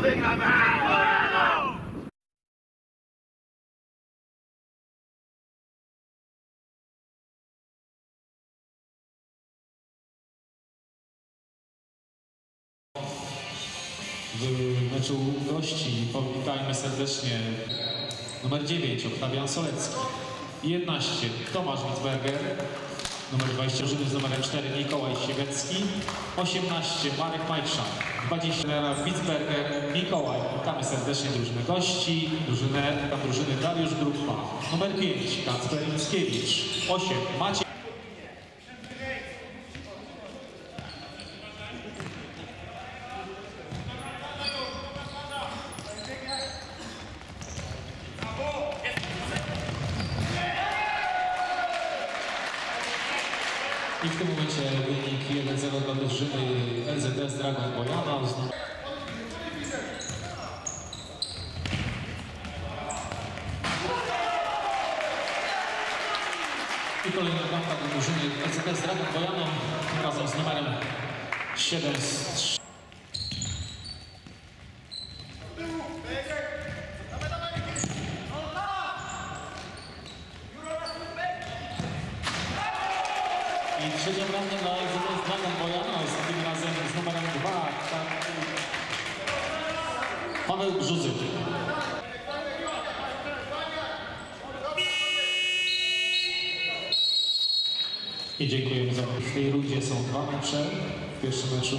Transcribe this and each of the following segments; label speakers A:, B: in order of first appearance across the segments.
A: wygramy!
B: w meczu gości. Powitajmy serdecznie numer 9 Oktawian Solecki. 11 Tomasz Witzberger. Numer 20 Żywy z numerem 4 Mikołaj Siewecki. 18 Marek Majszan. 20 Witzberger Mikołaj. Witamy serdecznie drużynę gości. Drużynę, drużyny Dariusz Grupa. Numer 5 Kacper Mickiewicz. 8 Maciej. I w tym momencie wynik 1-0 dla drużyny LZS Dragon Bojana. I kolejna bramka dla drużyny LZS Dragon Bojana. Razem z numerem 7 z 3. I trzecia bramka dla Bojana jest tym razem z numerem 2. Tak. Paweł Brzuzyk. I dziękujemy za w tej rundzie są dwa mecze. W pierwszym meczu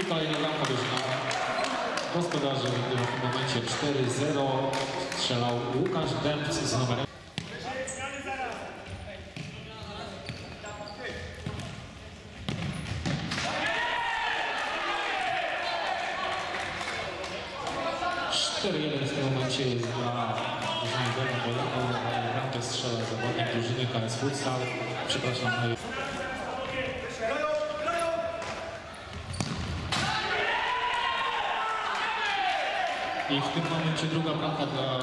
B: I kolejna bramka drużyna gospodarzy w tym momencie 4-0 strzelał Łukasz Dębc z numerem w tym momencie jest dla drużyny Dragon Bojana. Bramkę strzela zawodnik drużyny KS Futsal. Przepraszam, I w tym momencie druga bramka dla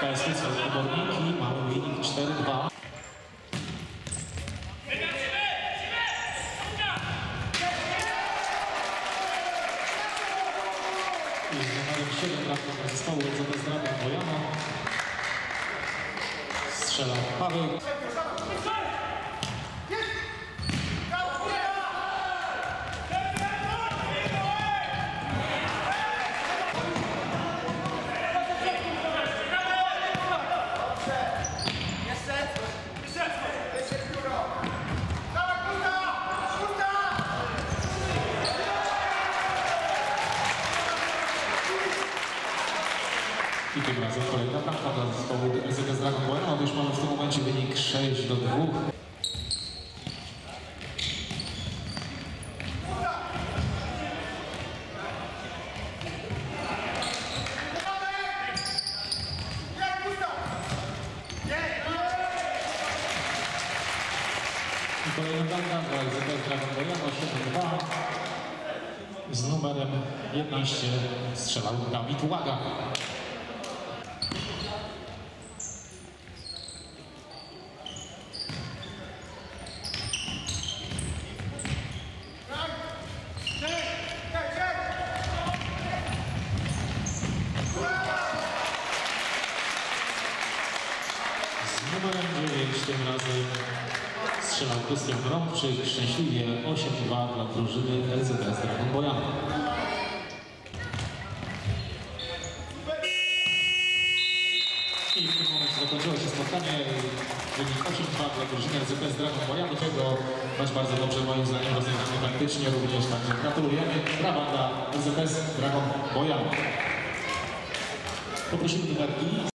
B: KS Futsal Oborniki. Mamy wynik 4-2. I z numerem 7 bramka dla zespołu LZS Dragon Bojana. Strzela Paweł. I tym razem kolejna bramka dla zespołu LZS Dragon Bojana. Już mamy w tym momencie wynik 6 do 2. I kolejna bramka dla LZS Dragon Bojana 7-2. Z numerem 11 strzelał Dawid Łaga. Z numerem 9 tym razem strzelał Krystian Rąbczyk. Szczęśliwie 8-2 dla drużyny LZS Dragon Bojana. I w tym momencie zakończyło się spotkanie. Wynik 8-2 dla drużyny LZS Dragon Bojana. Tego mecz bardzo dobrze moim zdaniem rozegrany taktycznie również. Także gratulujemy. Brawa dla LZS Dragon Bojana. Poprosimy numerki.